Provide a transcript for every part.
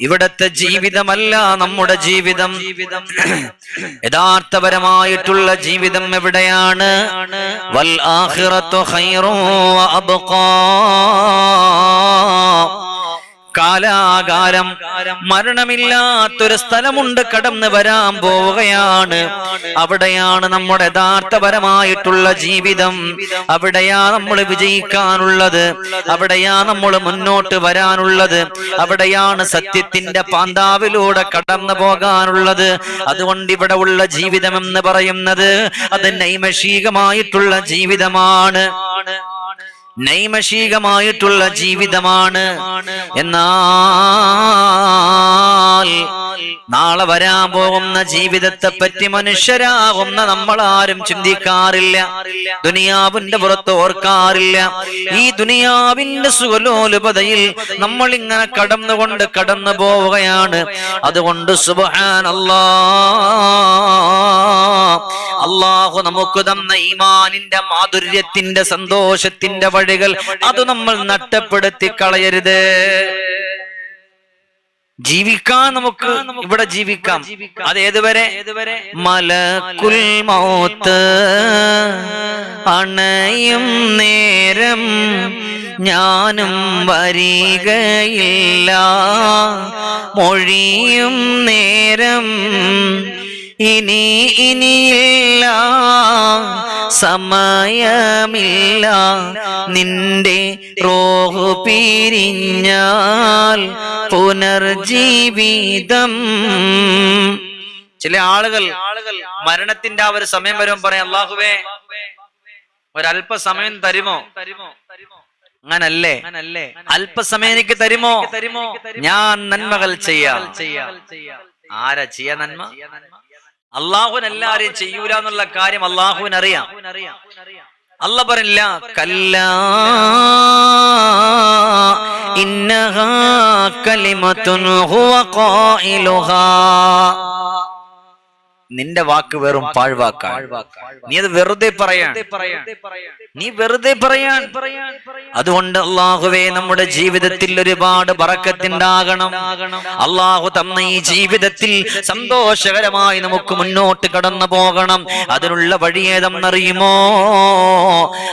ഇവിടത്തെ ജീവിതമല്ല നമ്മുടെ ജീവിതം. യഥാർത്ഥപരമായിട്ടുള്ള ജീവിതം എവിടെയാണ്? വൽ ആഖിറത്തു ഖൈറും വ കാലാകാലം മരണമില്ലാത്തൊരു സ്ഥലമുണ്ട് കടന്നു വരാൻ പോവുകയാണ്. അവിടെയാണ് നമ്മുടെ യഥാർത്ഥപരമായിട്ടുള്ള ജീവിതം. അവിടെയാ നമ്മൾ വിജയിക്കാനുള്ളത്. അവിടെയാ നമ്മൾ മുന്നോട്ട് വരാനുള്ളത്. അവിടെയാണ് സത്യത്തിന്റെ പാന്താവിലൂടെ കടന്നു പോകാനുള്ളത്. അതുകൊണ്ട് ഇവിടെ ഉള്ള ജീവിതം എന്ന് പറയുന്നത് അത് നൈമഷികമായിട്ടുള്ള ജീവിതമാണ്. നൈമഷികമായിട്ടുള്ള ജീവിതമാണ്. എന്നാൽ നാളെ വരാൻ പോകുന്ന ജീവിതത്തെ പറ്റി മനുഷ്യരാകുന്ന നമ്മൾ ആരും ചിന്തിക്കാറില്ല. ദുനിയാവിന്റെ പുറത്ത് ഓർക്കാറില്ല. ഈ ദുനിയാവിന്റെ സുഖലോലുപതയിൽ നമ്മൾ ഇങ്ങനെ കടന്നുകൊണ്ട് കടന്നു പോവുകയാണ് അതുകൊണ്ട് സുബഹാൻ അള്ളാഹു നമുക്ക് തന്ന ഈമാനിന്റെ മാധുര്യത്തിന്റെ സന്തോഷത്തിന്റെ വഴികൾ അത് നമ്മൾ നഷ്ടപ്പെടുത്തി കളയരുത്. ജീവിക്കാൻ നമുക്ക് ഇവിടെ ജീവിക്കാം. അത് ഏതുവരെ? മലക്കുൽ മൗത്ത്. അണയും നേരം ഞാനും വരികയില്ല. മൊഴിയും നേരം ഇനി ഇനിയില്ല സമയമില്ല. നിന്റെ റോഹു പിരിഞ്ഞാൽ പുനർജീവിതം. ചില ആളുകൾ മരണത്തിന്റെ ആ ഒരു സമയം വരുമ്പോൾ പറയാം അള്ളാഹുവേ ഒരല്പസമയം തരുമോ? അങ്ങനല്ലേ? അല്പസമയം എനിക്ക് തരുമോ? ഞാൻ നന്മകൾ ചെയ്യാം. ആരാ ചെയ്യാ നന്മ? അള്ളാഹുൻ എല്ലാരെയും ചെയ്യൂല എന്നുള്ള കാര്യം അള്ളാഹുവിൻ അറിയാം അല്ല പറയില്ല കല്ല ഇന്നഹ കലിമത്തുൻ ഹുവ ഖായിലുഹാ. നിന്റെ വാക്ക് വെറും പാഴ്വാക്കാണ്. നീ അത് വെറുതെ പറയാൻ. നീ വെറുതെ പറയാൻ. അതുകൊണ്ട് അള്ളാഹുവേ നമ്മുടെ ജീവിതത്തിൽ ഒരുപാട് പറക്കത്തിണ്ടാകണം അള്ളാഹു തന്ന ഈ ജീവിതത്തിൽ സന്തോഷകരമായി നമുക്ക് മുന്നോട്ട് കടന്നു പോകണം. അതിനുള്ള വഴിയേതെന്നറിയുമോ?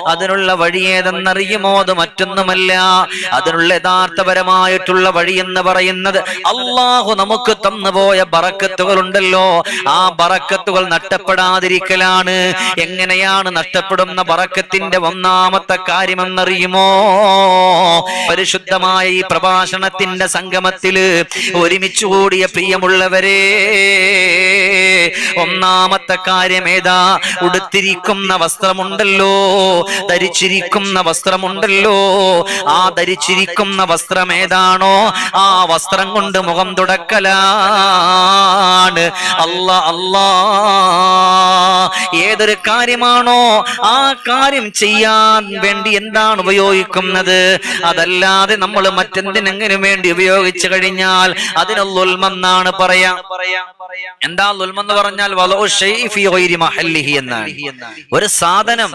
അതിനുള്ള വഴിയേതെന്നറിയുമോ? അത് മറ്റൊന്നുമല്ല. അതിനുള്ള യഥാർത്ഥപരമായിട്ടുള്ള വഴി എന്ന് പറയുന്നത് അള്ളാഹു നമുക്ക് തന്നുപോയ ബറക്കത്തുകളുണ്ടല്ലോ. ആ ബറക്കത്തുകൾ നഷ്ടപ്പെടാതിരിക്കലാണ്. എങ്ങനെയാണ് നഷ്ടപ്പെടുന്ന ബറക്കത്തിന്റെ ഒന്നാമത്തെ കാര്യമെന്നറിയുമോ? പരിശുദ്ധമായ ഈ പ്രഭാഷണത്തിന്റെ സംഗമത്തിൽ ഒരുമിച്ച് കൂടിയ പ്രിയമുള്ളവരെ ഒന്നാമത്തെ കാര്യം ഏതാ ഉടുത്തിരിക്കുന്ന വസ്ത്രമുണ്ടല്ലോ ധരിച്ചിരിക്കുന്ന വസ്ത്രമുണ്ടല്ലോ. ആ ധരിച്ചിരിക്കുന്ന വസ്ത്രം ഏതാണോ ആ വസ്ത്രം കൊണ്ട് മുഖം തുടക്കലാണ്. അല്ല അല്ലാ ഏതൊരു കാര്യമാണോ ആ കാര്യം ചെയ്യാൻ വേണ്ടി എന്താണ് ഉപയോഗിക്കുന്നത്? അതല്ലാതെ നമ്മൾ മറ്റെന്തിനെങ്കിലും വേണ്ടി ഉപയോഗിച്ചു കഴിഞ്ഞാൽ അതിന് പറയാ പറയാ. എന്താ ലുൽമെന്ന് പറഞ്ഞാൽ എന്നാണ്. ഒരു സാധനം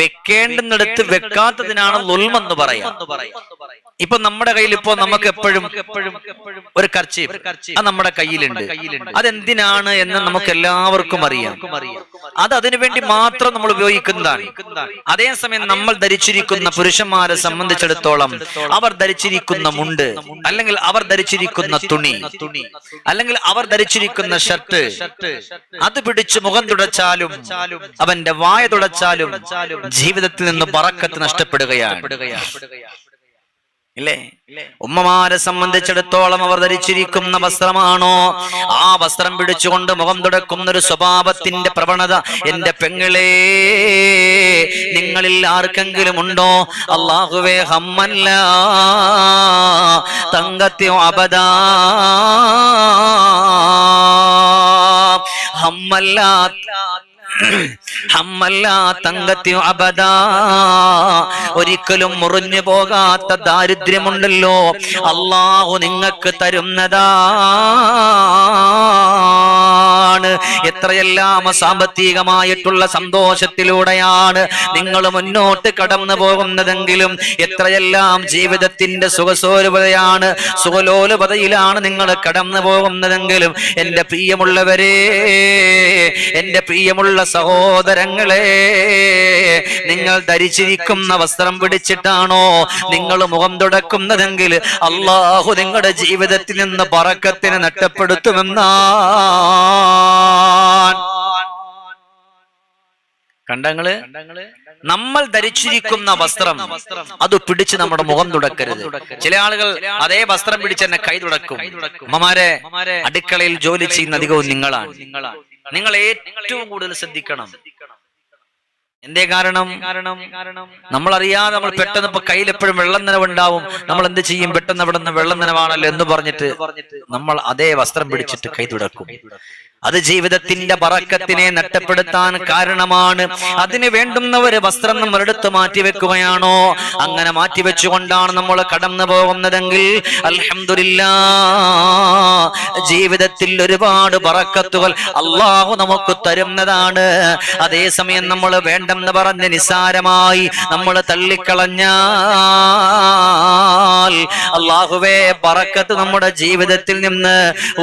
വെക്കേണ്ടുന്നിടത്ത് വെക്കാത്തതിനാണ് ലുൽമെന്ന് പറയാ. ഇപ്പൊ നമ്മുടെ കയ്യിൽ ഇപ്പൊ നമുക്ക് എപ്പോഴും ഒരു കർച്ചി അത് നമ്മുടെ കയ്യിലുണ്ട്. അതെന്തിനാണ് എന്ന് നമുക്ക് എല്ലാവർക്കും അറിയാം. അത് അതിനുവേണ്ടി മാത്രം നമ്മൾ ഉപയോഗിക്കുന്നതാണ്. അതേസമയം നമ്മൾ ധരിച്ചിരിക്കുന്ന പുരുഷന്മാരെ സംബന്ധിച്ചിടത്തോളം അവർ ധരിച്ചിരിക്കുന്ന മുണ്ട് അല്ലെങ്കിൽ അവർ ധരിച്ചിരിക്കുന്ന തുണി അല്ലെങ്കിൽ അവർ ധരിച്ചിരിക്കുന്ന ഷർട്ട് അത് പിടിച്ച് മുഖം തുടച്ചാലും അവന്റെ വായ തുടച്ചാലും ജീവിതത്തിൽ നിന്ന് പറക്കത്ത് നഷ്ടപ്പെടുകയാണ്. ഇല്ലേ? ഉമ്മമാരെ സംബന്ധിച്ചിടത്തോളം അവർ ധരിച്ചിരിക്കുന്ന വസ്ത്രമാണോ? ആ വസ്ത്രം പിടിച്ചുകൊണ്ട് മുഖം തുടക്കുന്ന ഒരു സ്വഭാവത്തിന്റെ പ്രവണത എന്റെ പെങ്ങളെ നിങ്ങളിൽ ആർക്കെങ്കിലും ഉണ്ടോ? അള്ളാഹുവേ ഹമ്മല്ല. തങ്കത്യോ അബദാ. ഹമ്മല്ല ഹമ്മല്ല തങ്കത്യോ അബദാ ഒരിക്കലും മുറിഞ്ഞു പോകാത്ത ദാരിദ്ര്യമുണ്ടല്ലോ. അള്ളാഹു നിങ്ങൾക്ക് തരുന്നതാണ്. എത്രയെല്ലാം സാമ്പത്തികമായിട്ടുള്ള സന്തോഷത്തിലൂടെയാണ് നിങ്ങൾ മുന്നോട്ട് കടന്നു പോകുന്നതെങ്കിലും എത്രയെല്ലാം ജീവിതത്തിന്റെ സുഖസോലുപതയാണ് സുഖലോലുപതയിലാണ് നിങ്ങൾ കടന്നു പോകുന്നതെങ്കിലും എന്റെ പ്രിയമുള്ളവരെ എന്റെ പ്രിയമുള്ള സഹോദരങ്ങളെ നിങ്ങൾ ധരിച്ചിരിക്കുന്ന വസ്ത്രം പിടിച്ചിട്ടാണോ നിങ്ങൾ മുഖം തുടക്കുന്നതെങ്കിൽ അള്ളാഹു നിങ്ങളുടെ ജീവിതത്തിൽ നിന്ന് പറക്കത്തിന് നഷ്ടപ്പെടുത്തുമെന്നാണ് കണ്ടങ്ങൾ നമ്മൾ ധരിച്ചിരിക്കുന്ന വസ്ത്രം അത് പിടിച്ച് നമ്മുടെ മുഖം തുടക്കരുത്. ചില ആളുകൾ അതേ വസ്ത്രം പിടിച്ച് തന്നെ കൈ തുടക്കും. അമ്മമാരെ അടുക്കളയിൽ ജോലി ചെയ്യുന്ന അധികവും നിങ്ങളാണ്. നിങ്ങൾ ഏറ്റവും കൂടുതൽ ശ്രദ്ധിക്കണം. എന്തേ കാരണം? കാരണം? നമ്മൾ അറിയാതെ നമ്മൾ പെട്ടെന്ന് ഇപ്പൊ കയ്യിൽ എപ്പോഴും വെള്ളം നനവുണ്ടാവും നമ്മൾ എന്ത് ചെയ്യും? പെട്ടെന്ന് അവിടെ നിന്ന് വെള്ളം നനവാണല്ലോ എന്ന് പറഞ്ഞിട്ട് നമ്മൾ അതേ വസ്ത്രം പിടിച്ചിട്ട് കൈ തുടക്കും. അത് ജീവിതത്തിന്റെ പറക്കത്തിനെ നഷ്ടപ്പെടുത്താൻ കാരണമാണ്. അതിന് വേണ്ടുന്നവര് വസ്ത്രം നമ്മൾ എടുത്ത് മാറ്റിവെക്കുകയാണോ അങ്ങനെ മാറ്റിവെച്ചുകൊണ്ടാണ് നമ്മൾ കടന്നു പോകുന്നതെങ്കിൽ അലഹമില്ല ജീവിതത്തിൽ ഒരുപാട് പറക്കത്തുകൾ അള്ളാഹു നമുക്ക് തരുന്നതാണ്. അതേസമയം നമ്മൾ വേണ്ടെന്ന് പറഞ്ഞ് നിസ്സാരമായി നമ്മൾ തള്ളിക്കളഞ്ഞാൽ അള്ളാഹുവേ പറക്കത്ത് നമ്മുടെ ജീവിതത്തിൽ നിന്ന്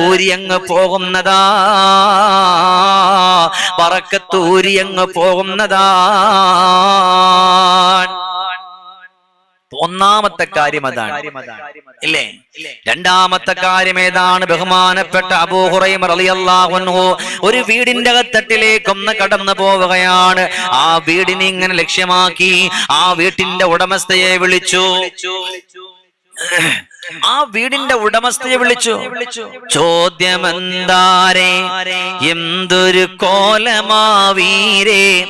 ഊരിയങ്ങ് പോകുന്നതാ. പറക്കത്ത് അങ്ങ് പോകുന്നതാ. ഒന്നാമത്തെ കാര്യം അതാണ്. ഇല്ലേ? രണ്ടാമത്തെ കാര്യം ഏതാണ്? ബഹുമാനപ്പെട്ട അബൂഹുറൈം റളിയല്ലാഹു അൻഹു ഒരു വീടിന്റെ അകത്തട്ടിലേക്ക് ഒന്ന് കടന്നു പോവുകയാണ്. ആ വീടിനെ ഇങ്ങനെ ലക്ഷ്യമാക്കി ആ വീട്ടിന്റെ ഉടമസ്ഥയെ വിളിച്ചു. ആ വീടിന്റെ ഉടമസ്ഥയെ വിളിച്ചു. ചോദ്യമെന്താരെ? എന്തൊരു കോലമാവീരേ?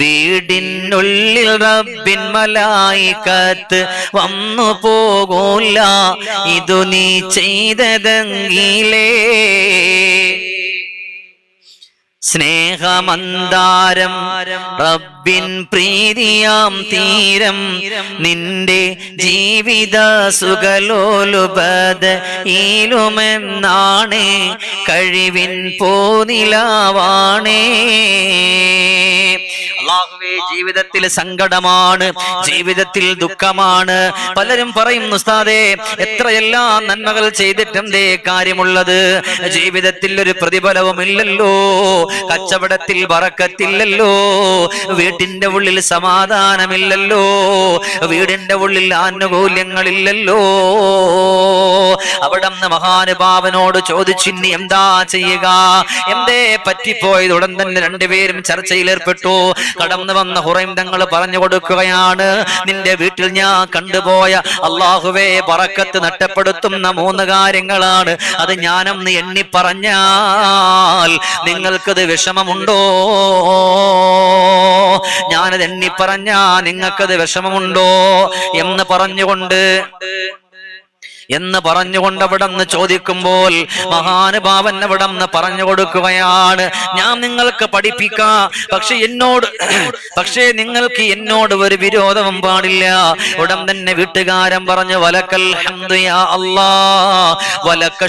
വീടിനുള്ളിൽ റബ്ബിൻ മലായിക്കത്ത് വന്നു പോകൂല. ഇതു നീ ചെയ്തതെങ്കിലേ. സ്നേഹമന്താരം റബ്ബിൻ പ്രീതിയാം തീരം നിന്റെ ജീവിത സുഖലോലുപത ഈലുമെന്നാണ്. കഴിവിൻ പോനിലാവാണേ അള്ളാഹുവേ ജീവിതത്തിൽ സങ്കടമാണ് ജീവിതത്തിൽ ദുഃഖമാണ്. പലരും പറയും ഉസ്താദേ എത്രയെല്ലാം നന്മകൾ ചെയ്തിട്ടെന്തേ കാര്യമുള്ളത്? ജീവിതത്തിൽ ഒരു പ്രതിഫലവും ഇല്ലല്ലോ കച്ചവടത്തിൽ വറക്കത്തില്ലല്ലോ. വീട്ടിന്റെ ഉള്ളിൽ സമാധാനമില്ലല്ലോ. വീടിന്റെ ഉള്ളിൽ ആനുകൂല്യങ്ങളില്ലല്ലോ. അവിടെ മഹാനുഭാവനോട് ചോദിച്ചു ഇനി എന്താ ചെയ്യുക? എന്തേ പറ്റിപ്പോയത്? ഉടൻ തന്നെ രണ്ടുപേരും ചർച്ചയിൽ ഏർപ്പെട്ടു. കടന്നു വന്ന ഹുറൈം തങ്ങൾ പറഞ്ഞു കൊടുക്കുകയാണ് നിന്റെ വീട്ടിൽ ഞാൻ കണ്ടുപോയ അള്ളാഹുവേ പറക്കത്ത് നഷ്ടപ്പെടുത്തുന്ന മൂന്ന് കാര്യങ്ങളാണ്. അത് ഞാനൊന്ന് എണ്ണി പറഞ്ഞാൽ നിങ്ങൾക്കത് വിഷമമുണ്ടോ? ഞാനത് എണ്ണി പറഞ്ഞാ നിങ്ങൾക്കത് വിഷമമുണ്ടോ എന്ന് പറഞ്ഞുകൊണ്ട് എന്ന് പറഞ്ഞുകൊണ്ട് അവിടെ നിന്ന് ചോദിക്കുമ്പോൾ മഹാനുഭാവൻ അവിടെ നിന്ന് പറഞ്ഞു കൊടുക്കുകയാണ് ഞാൻ നിങ്ങൾക്ക് പഠിപ്പിക്കാം പക്ഷെ എന്നോട് പക്ഷേ നിങ്ങൾക്ക് എന്നോട് ഒരു വിരോധവും പാടില്ല. ഉടൻ തന്നെ വീട്ടുകാരൻ പറഞ്ഞു വലക്കൽ അല്ലാ വലക്ക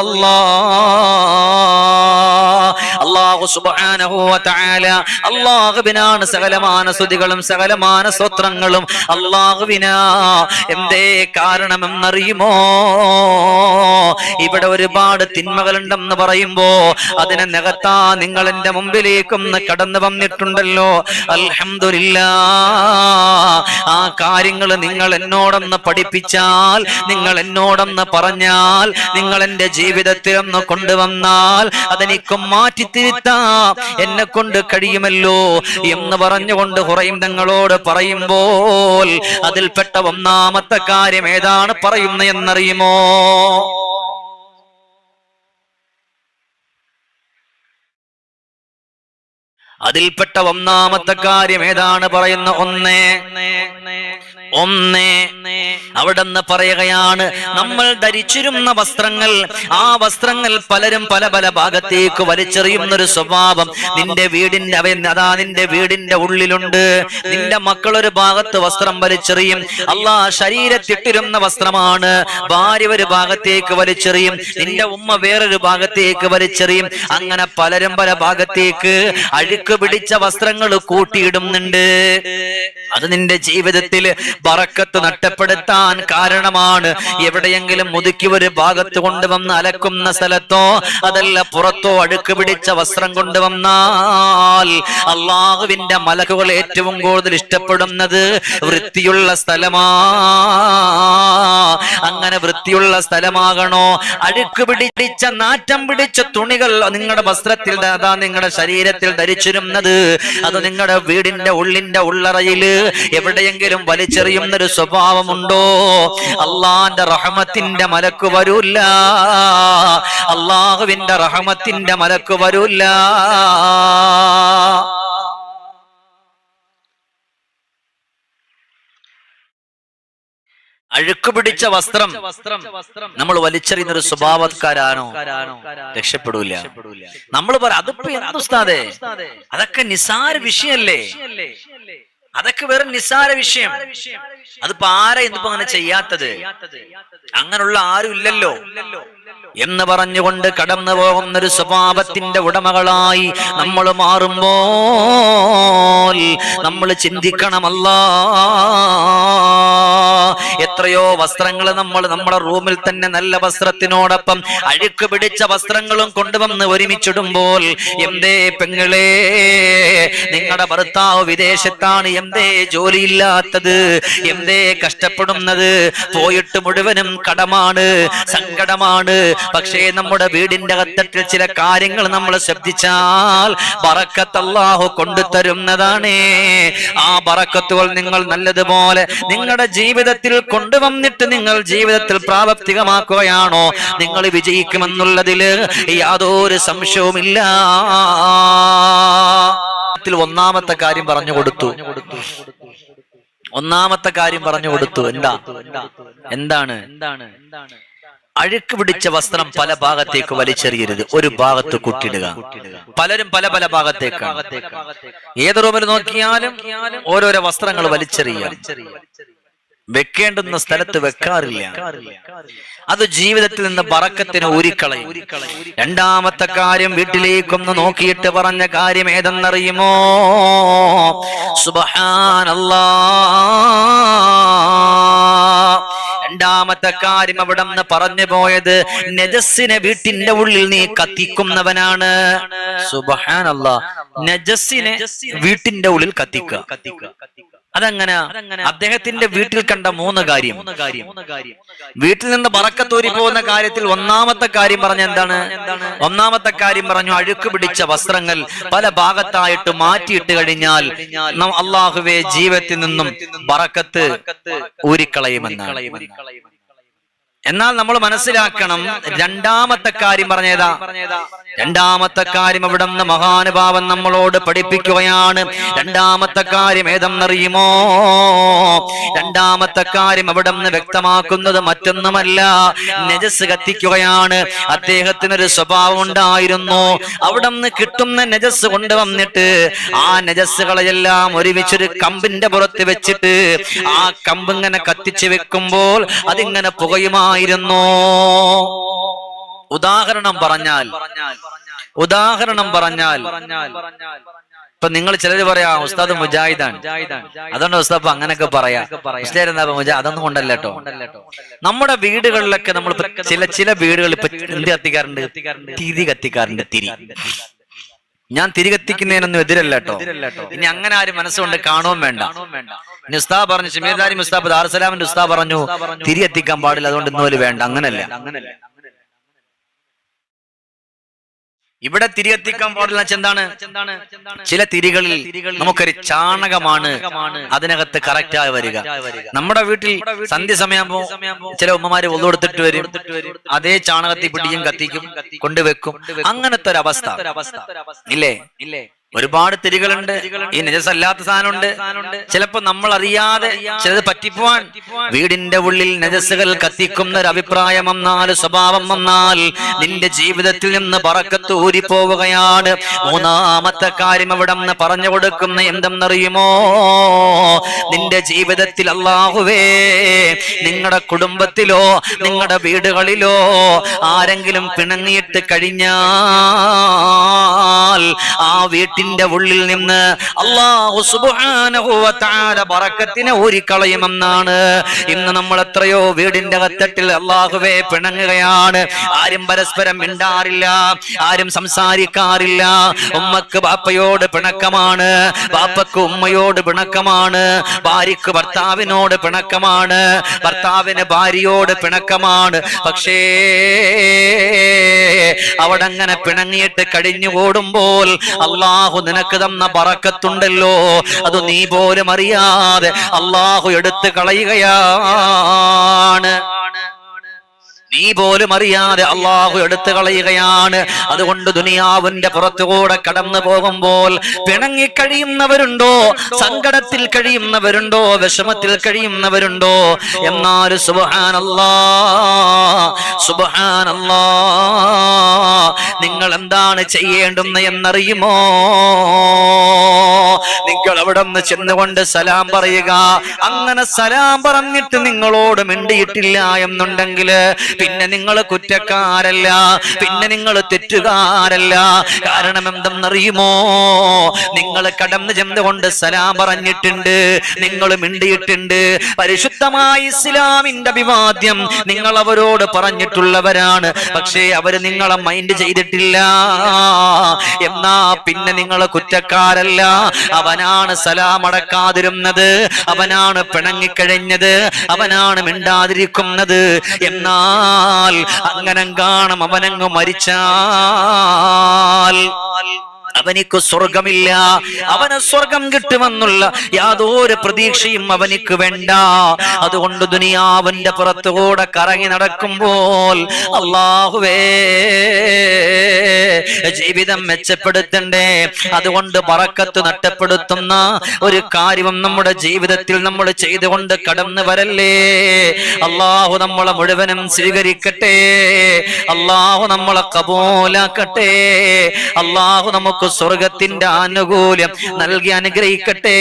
അല്ലാ അല്ലാഹു അള്ളാഹുബിനാണ് സകലമാന സ്തുതികളും സകലമാന സ്വത്രങ്ങളും അല്ലാഹുവിനാ എന്തേ കാരണമെന്നറിയുമോ? ഇവിടെ ഒരുപാട് തിന്മകളുണ്ടെന്ന് പറയുമ്പോ അതിനെ നികത്താ നിങ്ങൾ എന്റെ മുമ്പിലേക്കൊന്ന് കടന്നു വന്നിട്ടുണ്ടല്ലോ. അൽഹംദുലില്ലാ. ആ കാര്യങ്ങൾ നിങ്ങൾ എന്നോടൊന്ന് പഠിപ്പിച്ചാൽ നിങ്ങൾ എന്നോടൊന്ന് പറഞ്ഞാൽ നിങ്ങൾ എന്റെ ജീവിതത്തിൽ ഒന്ന് കൊണ്ടുവന്നാൽ അതെനിക്കും മാറ്റി തിരുത്താം എന്നെ കൊണ്ട് കഴിയുമല്ലോ എന്ന് പറഞ്ഞുകൊണ്ട് ഹുറയും തങ്ങളോട് പറയുമ്പോൾ അതിൽപ്പെട്ട ഒന്നാമത്തെ കാര്യം ഏതാണ് പറയുന്നത് എന്നറിയുമോ? അതിൽപ്പെട്ട ഒന്നാമത്തെ കാര്യം ഏതാണ് പറയുന്ന ഒന്ന്? ഒന്ന്. അവിടെന്ന് പറയുകയാണ് നമ്മൾ ധരിച്ചിരുന്ന വസ്ത്രങ്ങൾ ആ വസ്ത്രങ്ങൾ പലരും പല പല ഭാഗത്തേക്ക് വലിച്ചെറിയുന്ന ഒരു സ്വഭാവം. നിന്റെ വീടിന്റെ അവൻ അതാ നിന്റെ വീടിന്റെ ഉള്ളിലുണ്ട്. നിന്റെ മക്കൾ ഒരു ഭാഗത്ത് വസ്ത്രം വലിച്ചെറിയും. അല്ലാ ശരീരത്തിട്ടിരുന്ന വസ്ത്രമാണ്. ഭാര്യ ഒരു ഭാഗത്തേക്ക് വലിച്ചെറിയും. നിന്റെ ഉമ്മ വേറൊരു ഭാഗത്തേക്ക് വലിച്ചെറിയും. അങ്ങനെ പലരും പല ഭാഗത്തേക്ക് അഴുക്ക് പിടിച്ച വസ്ത്രങ്ങൾ കൂട്ടിയിടുന്നുണ്ട്. അത് നിന്റെ ജീവിതത്തിൽ ബറക്കത്ത് നഷ്ടപ്പെടുത്താൻ കാരണമാണ്. എവിടെയെങ്കിലും മുതുക്കി ഒരു ഭാഗത്ത് കൊണ്ടുവന്ന് അലക്കുന്ന സ്ഥലത്തോ അതല്ല പുറത്തോ അഴുക്ക് പിടിച്ച വസ്ത്രം കൊണ്ടുവന്നാൽ അള്ളാഹുവിന്റെ മലക്കുകൾ ഏറ്റവും കൂടുതൽ ഇഷ്ടപ്പെടുന്നത് വൃത്തിയുള്ള സ്ഥലമാ വൃത്തിയുള്ള സ്ഥലമാകണോ? അഴുക്ക് പിടിച്ച നാറ്റം പിടിച്ച തുണികൾ നിങ്ങളുടെ വസ്ത്രത്തിൽ അതാ നിങ്ങളുടെ ശരീരത്തിൽ ധരിച്ചിരുന്നത്. അത് നിങ്ങളുടെ വീടിന്റെ ഉള്ളിന്റെ ഉള്ളറയിൽ എവിടെയെങ്കിലും വലിച്ചെറിയുന്ന ഒരു സ്വഭാവമുണ്ടോ? അള്ളാന്റെ റഹമത്തിന്റെ മലക്ക് വരൂല്ല. അള്ളാഹുവിന്റെ റഹമത്തിന്റെ മലക്ക് വരൂല്ല. അഴുക്ക് പിടിച്ച വസ്ത്രം നമ്മൾ വലിച്ചെറിയുന്ന ഒരു സ്വഭാവക്കാരാണോ രക്ഷപ്പെടൂല. നമ്മൾ പറ അതിപ്പോ എന്തുസ്താദേ അതൊക്കെ നിസാര വിഷയല്ലേ? അതൊക്കെ വെറും നിസാര വിഷയം. അതിപ്പോ ആരെ ഇന്നിപ്പോ അങ്ങനെ ചെയ്യാത്തത്? അങ്ങനെയുള്ള ആരും ഇല്ലല്ലോ. എന്ന് പറഞ്ഞുകൊണ്ട് കടന്നു പോകുന്നൊരു സ്വഭാവത്തിന്റെ ഉടമകളായി നമ്മൾ മാറുമ്പോൾ നമ്മൾ ചിന്തിക്കണമല്ല. എത്രയോ വസ്ത്രങ്ങൾ നമ്മൾ നമ്മുടെ റൂമിൽ തന്നെ നല്ല വസ്ത്രത്തിനോടൊപ്പം അഴുക്ക് പിടിച്ച വസ്ത്രങ്ങളും കൊണ്ടുവന്ന് ഒരുമിച്ചിടുമ്പോൾ എന്തേ പെങ്ങളെ നിങ്ങളുടെ ഭർത്താവ് വിദേശത്താണ് എന്തേ ജോലിയില്ലാത്തത് എന്തേ കഷ്ടപ്പെടുന്നത് പോയിട്ട് മുഴുവനും കടമാണ് സങ്കടമാണ് പക്ഷേ നമ്മുടെ വീടിന്റെ അകത്തട്ടിൽ ചില കാര്യങ്ങൾ നമ്മൾ ശ്രദ്ധിച്ചാൽ ബറക്കത്ത് അല്ലാഹു കൊണ്ടു തരുന്നതാണ്. ആ ബറക്കത്തുകൾ നിങ്ങൾ നല്ലതുപോലെ നിങ്ങളുടെ ജീവിതത്തിൽ കൊണ്ടുവന്നിട്ട് നിങ്ങൾ ജീവിതത്തിൽ പ്രാവർത്തികമാക്കുകയാണോ? നിങ്ങൾ വിജയിക്കുമെന്നുള്ളതിൽ യാതൊരു സംശയവുമില്ല. ഒന്നാമത്തെ കാര്യം പറഞ്ഞു കൊടുത്തു. ഒന്നാമത്തെ കാര്യം പറഞ്ഞു കൊടുത്തു. എന്താ? എന്താണ് എന്താണ്? എന്താണ്? അഴുക്ക് പിടിച്ച വസ്ത്രം പല ഭാഗത്തേക്ക് വലിച്ചെറിയരുത്. ഒരു ഭാഗത്ത് കുട്ടിടുക. പലരും പല പല ഭാഗത്തേക്ക് ഏത് റൂമിൽ നോക്കിയാലും ഓരോരോ വസ്ത്രങ്ങൾ വലിച്ചെറിയുക വെക്കേണ്ടുന്ന സ്ഥലത്ത് വെക്കാറില്ല. അത് ജീവിതത്തിൽ നിന്ന് പറക്കത്തിന് ഊരിക്കളയും. രണ്ടാമത്തെ കാര്യം വീട്ടിലേക്കൊന്ന് നോക്കിയിട്ട് പറഞ്ഞ കാര്യം ഏതെന്നറിയുമോ? സുബഹാനല്ലാ. രണ്ടാമത്തെ കാര്യം അവിടെ നിന്ന് പറഞ്ഞു പോയത് നജസ്സിനെ വീട്ടിന്റെ ഉള്ളിൽ നീ കത്തിക്കുന്നവനാണ്. സുബഹാനല്ല. നജസ്സിനെ വീട്ടിന്റെ ഉള്ളിൽ കത്തിക്കുക. അതെങ്ങനെ അദ്ദേഹത്തിന്റെ വീട്ടിൽ കണ്ട മൂന്ന് കാര്യം. വീട്ടിൽ നിന്ന് ബറക്കത്തൂരി പോകുന്ന കാര്യത്തിൽ ഒന്നാമത്തെ കാര്യം പറഞ്ഞ എന്താണ്? ഒന്നാമത്തെ കാര്യം പറഞ്ഞു അഴുക്ക് പിടിച്ച വസ്ത്രങ്ങൾ പല ഭാഗത്തായിട്ട് മാറ്റിയിട്ട് കഴിഞ്ഞാൽ അള്ളാഹുവെ ജീവിതത്തിൽ നിന്നും ബറക്കത്ത് ഊരിക്കളയുമെന്നാണ്. എന്നാൽ നമ്മൾ മനസ്സിലാക്കണം രണ്ടാമത്തെ കാര്യം പറഞ്ഞേതാ. രണ്ടാമത്തെ കാര്യം അവിടെ നിന്ന് മഹാനുഭാവൻ നമ്മളോട് പഠിപ്പിക്കുകയാണ്. രണ്ടാമത്തെ കാര്യം ഏതെന്നറിയുമോ? രണ്ടാമത്തെ കാര്യം അവിടെ നിന്ന് വ്യക്തമാക്കുന്നത് മറ്റൊന്നുമല്ല. നജസ് കത്തിക്കുകയാണ്. അദ്ദേഹത്തിനൊരു സ്വഭാവം ഉണ്ടായിരുന്നു. അവിടെ നിന്ന് കിട്ടുന്ന നജസ് കൊണ്ടുവന്നിട്ട് ആ നജസ്സുകളെല്ലാം ഒരുമിച്ചൊരു കമ്പിന്റെ പുറത്ത് വെച്ചിട്ട് ആ കമ്പ് ഇങ്ങനെ കത്തിച്ച് വെക്കുമ്പോൾ അതിങ്ങനെ പുകയുമായിരുന്നു ഉദാഹരണം പറഞ്ഞാൽ ഉദാഹരണം പറഞ്ഞാൽ ഇപ്പൊ നിങ്ങൾ ചിലര് പറയാ ഉസ്താദ് മുജാഹിദാണ്. അതുകൊണ്ട് ഉസ്താദ് അങ്ങനെയൊക്കെ പറയാം. മുജാ അതൊന്നും കൊണ്ടല്ല നമ്മുടെ വീടുകളിലൊക്കെ നമ്മൾ ചില ചില വീടുകളിൽ ഇപ്പൊ എന്ത് കത്തിക്കാറുണ്ട്? തിരി കത്തിക്കാറുണ്ട് തിരി. ഞാൻ തിരി കത്തിക്കുന്നതിനൊന്നും എതിരല്ല ഇനി അങ്ങനെ ആരും മനസ്സുകൊണ്ട് കാണുകയും വേണ്ട. ഇനി ഉസ്താദ് പറഞ്ഞു ഷിമേദാരി മുസ്താബ് ദാറുസലാമിന്റെ ഉസ്താ പറഞ്ഞു തിരിയെത്തിക്കാൻ പാടില്ല അതുകൊണ്ട് ഇന്നോൽ വേണ്ട. അങ്ങനല്ല. അങ്ങനല്ല. ഇവിടെ തിരിയെത്തിക്കാൻ പാടില്ല എന്താണ്? ചില തിരികളിൽ നമുക്കൊരു ചാണകമാണ് അതിനകത്ത് കറക്റ്റായി വരിക. നമ്മുടെ വീട്ടിൽ സന്ധ്യ സമയമാകുമ്പോ ചില ഉമ്മമാര് ഒന്നുകൊടുത്തിട്ട് വരും. അതേ ചാണകത്തിൽ പിടിയും കത്തിക്കും കൊണ്ടുവെക്കും. അങ്ങനത്തെ ഒരു അവസ്ഥ ഇല്ലേ? ഇല്ലേ? ഒരുപാട് തിരികളുണ്ട്. ഈ നജസല്ലാത്ത സാധനമുണ്ട്. ചിലപ്പോ നമ്മൾ അറിയാതെ ചിലത് പറ്റിപ്പോവാൻ. വീടിന്റെ ഉള്ളിൽ നജസ്സുകൾ കത്തിക്കുന്ന ഒരു അഭിപ്രായം വന്നാൽ സ്വഭാവം വന്നാൽ നിന്റെ ജീവിതത്തിൽ നിന്ന് പറക്കത്ത് ഊരിപ്പോവുകയാണ്. മൂന്നാമത്തെ കാര്യം അവിടെ നിന്ന് പറഞ്ഞു കൊടുക്കുന്ന എന്തെന്നറിയുമോ? നിന്റെ ജീവിതത്തിൽ അള്ളാഹുവേ നിങ്ങളുടെ കുടുംബത്തിലോ നിങ്ങളുടെ വീടുകളിലോ ആരെങ്കിലും പിണങ്ങിയിട്ട് കഴിഞ്ഞാൽ ആ വീട്ടിന്റെ ഉള്ളിൽ നിന്ന് അള്ളാഹു തആല ബറക്കത്തിനെ ഊരിക്കളയുമെന്നാണ്. ഇന്ന് നമ്മൾ എത്രയോ വീടിന്റെ കത്തട്ടിൽ അള്ളാഹുവെ പിണങ്ങുകയാണ്. ആരും പരസ്പരം മിണ്ടാറില്ല ആരും സംസാരിക്കാറില്ല. ഉമ്മക്ക് ബാപ്പയോട് പിണക്കമാണ് ബാപ്പക്ക് ഉമ്മയോട് പിണക്കമാണ് ഭാര്യക്ക് ഭർത്താവിനോട് പിണക്കമാണ് ഭർത്താവിന് ഭാര്യയോട് പിണക്കമാണ്. പക്ഷേ അവിടെ അങ്ങനെ പിണങ്ങിയിട്ട് കഴിഞ്ഞുകൂടുമ്പോൾ അള്ളാഹു നിനക്ക് തന്ന പറക്കത്തുണ്ടല്ലോ അത് നീ പോലും അറിയാതെ അള്ളാഹു എടുത്തു കളയുകയാണ്. നീ പോലും അറിയാതെ അള്ളാഹു എടുത്തു കളയുകയാണ്. അതുകൊണ്ട് ദുനിയാവിന്റെ പുറത്തുകൂടെ കടന്നു പോകുമ്പോൾ പിണങ്ങി കഴിയുന്നവരുണ്ടോ? സങ്കടത്തിൽ കഴിയുന്നവരുണ്ടോ? വിഷമത്തിൽ കഴിയുന്നവരുണ്ടോ? എന്നാൽ സുബഹാനല്ലാ സുബഹാനല്ലാ നിങ്ങൾ എന്താണ് ചെയ്യേണ്ടുന്ന എന്നറിയുമോ? നിങ്ങൾ അവിടെ നിന്ന് ചെന്നുകൊണ്ട് സലാം പറയുക. അങ്ങനെ സലാം പറഞ്ഞിട്ട് നിങ്ങളോട് മിണ്ടിയിട്ടില്ല എന്നുണ്ടെങ്കിൽ പിന്നെ നിങ്ങൾ കുറ്റക്കാരല്ല. പിന്നെ നിങ്ങൾ തെറ്റുകാരല്ല. കാരണം എന്തെന്നറിയുമോ? നിങ്ങൾ കടന്നു ചെന്നുകൊണ്ട് സലാം പറഞ്ഞിട്ടുണ്ട്. നിങ്ങൾ മിണ്ടിയിട്ടുണ്ട്. പരിശുദ്ധമായ ഇസ്ലാമിന്റെ അഭിവാദ്യം നിങ്ങൾ അവരോട് പറഞ്ഞിട്ടുള്ളവരാണ്. പക്ഷേ അവർ നിങ്ങളെ മൈൻഡ് ചെയ്തിട്ടില്ല. എന്നാ പിന്നെ നിങ്ങൾ കുറ്റക്കാരല്ല. അവനാണ് സലാമടക്കാതിരുന്നത്. അവനാണ് പിണങ്ങിക്കഴിഞ്ഞത്. അവനാണ് മിണ്ടാതിരിക്കുന്നത്. എന്നാൽ അങ്ങനെ കാണും അവനങ്ങ് മരിച്ചാൽ. അവനിക്ക് സ്വർഗമില്ല. അവന് സ്വർഗം കിട്ടുമെന്നുള്ള യാതൊരു പ്രതീക്ഷയും അവനിക്ക് വേണ്ട. അതുകൊണ്ട് ദുനിയാവിന്റെ പുറത്തുകൂടെ കറങ്ങി നടക്കുമ്പോൾ അള്ളാഹുവേ ജീവിതം മെച്ചപ്പെടുത്തണ്ടേ. അതുകൊണ്ട് പറക്കത്ത് നഷ്ടപ്പെടുത്തുന്ന ഒരു കാര്യവും നമ്മുടെ ജീവിതത്തിൽ നമ്മൾ ചെയ്തുകൊണ്ട് കടന്നു വരല്ലേ? അള്ളാഹു നമ്മളെ മുഴുവനും സ്വീകരിക്കട്ടെ. അള്ളാഹു നമ്മളെ കബൂലാക്കട്ടെ. അള്ളാഹു നമുക്ക് സ്വർഗത്തിന്റെ ആനുകൂല്യം നൽകി അനുഗ്രഹിക്കട്ടെ.